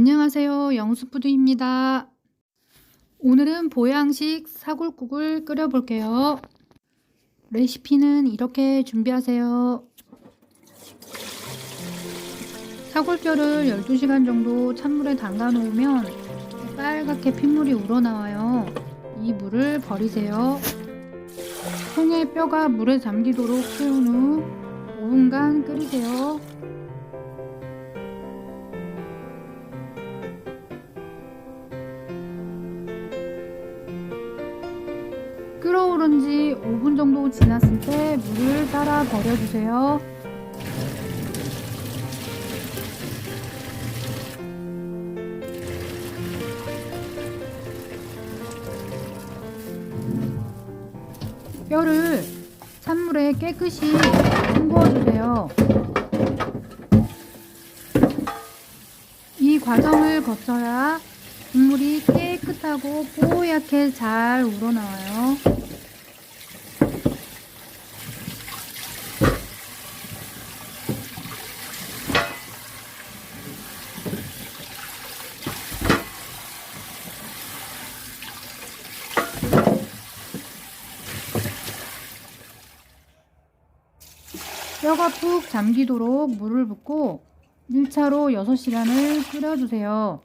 안녕하세요. 영수푸드입니다. 오늘은 보양식 사골국을 끓여볼게요. 레시피는 이렇게 준비하세요. 사골뼈를 12시간 정도 찬물에 담가 놓으면 빨갛게 핏물이 우러나와요. 이 물을 버리세요. 통에 뼈가 물에 잠기도록 채운 후 5분간 끓이세요. 끓어오른 지 5분 정도 지났을 때 물을 따라 버려주세요. 뼈를 찬물에 깨끗이 헹구어주세요. 이 과정을 거쳐야 국물이 깨끗하고 뽀얗게 잘 우러나와요. 뼈가 푹 잠기도록 물을 붓고 1차로 6시간을 끓여주세요.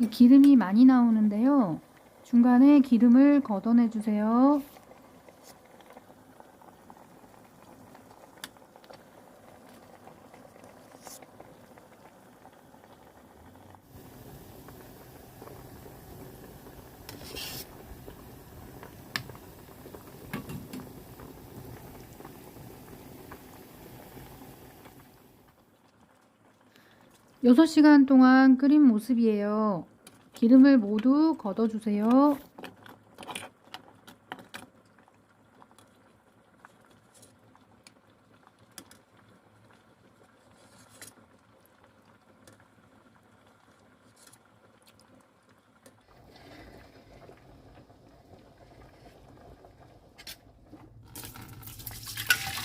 이 기름이 많이 나오는데요. 중간에 기름을 걷어내 주세요. 여섯 시간 동안 끓인 모습이에요. 기름을 모두 걷어주세요.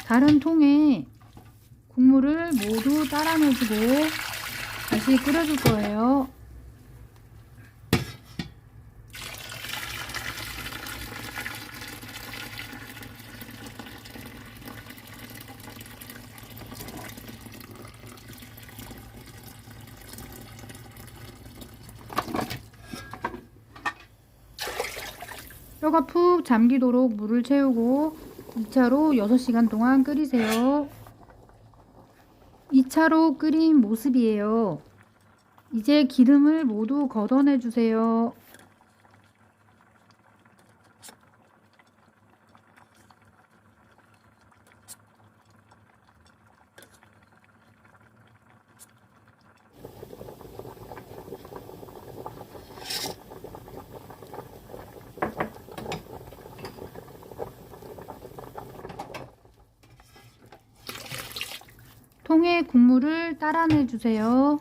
다른 통에 국물을 모두 따라내주고 다시 끓여줄 거예요. 뼈가 푹 잠기도록 물을 채우고 2차로 6시간 동안 끓이세요. 2차로 끓인 모습이에요. 이제 기름을 모두 걷어내 주세요. 통에 국물을 따라내 주세요.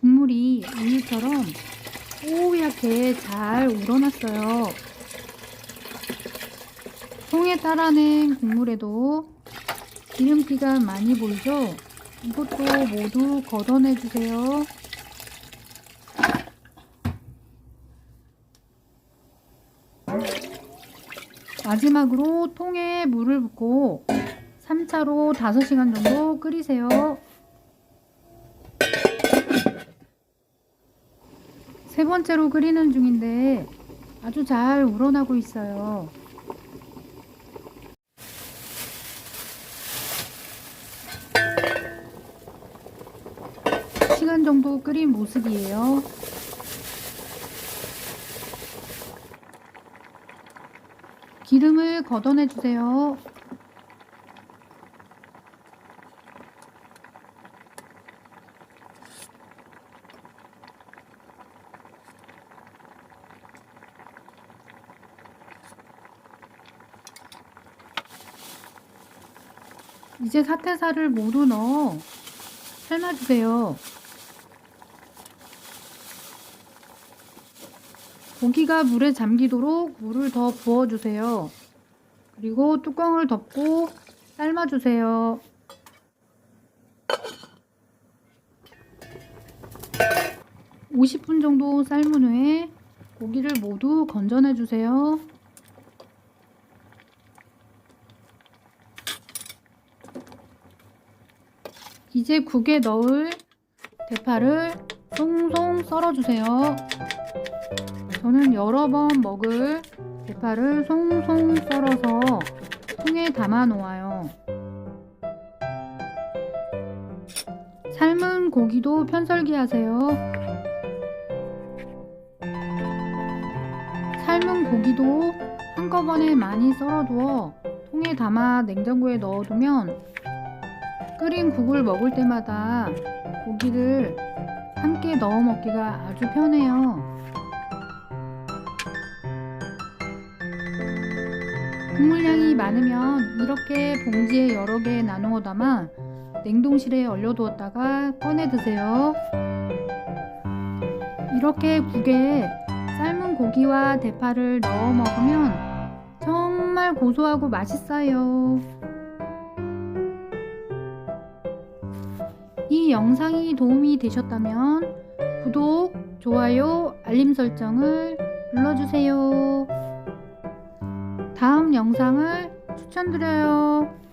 국물이 우유처럼 뽀얗게 잘 우러났어요. 통에 따라낸 국물에도 기름기가 많이 보이죠? 이것도 모두 걷어내 주세요. 마지막으로 통에 물을 붓고 3차로 5시간 정도 끓이세요. 세 번째로 끓이는 중인데 아주 잘 우러나고 있어요. 시간 정도 끓인 모습이에요. 기름을 걷어내 주세요. 이제 사태살을 모두 넣어 삶아주세요. 고기가 물에 잠기도록 물을 더 부어주세요. 그리고 뚜껑을 덮고 삶아주세요. (50분) 정도 삶은 후에 고기를 모두 건져내 주세요. 이제 국에 넣을 대파를 송송 썰어주세요. 저는 여러 번 먹을 대파를 송송 썰어서 통에 담아 놓아요. 삶은 고기도 편썰기 하세요. 삶은 고기도 한꺼번에 많이 썰어두어 통에 담아 냉장고에 넣어두면 끓인 국을 먹을 때마다 고기를 함께 넣어 먹기가 아주 편해요. 국물량이 많으면 이렇게 봉지에 여러 개 나누어 담아 냉동실에 얼려두었다가 꺼내 드세요. 이렇게 국에 삶은 고기와 대파를 넣어 먹으면 정말 고소하고 맛있어요. 이 영상이 도움이 되셨다면 구독, 좋아요, 알림 설정을 눌러주세요. 다음 영상을 추천드려요.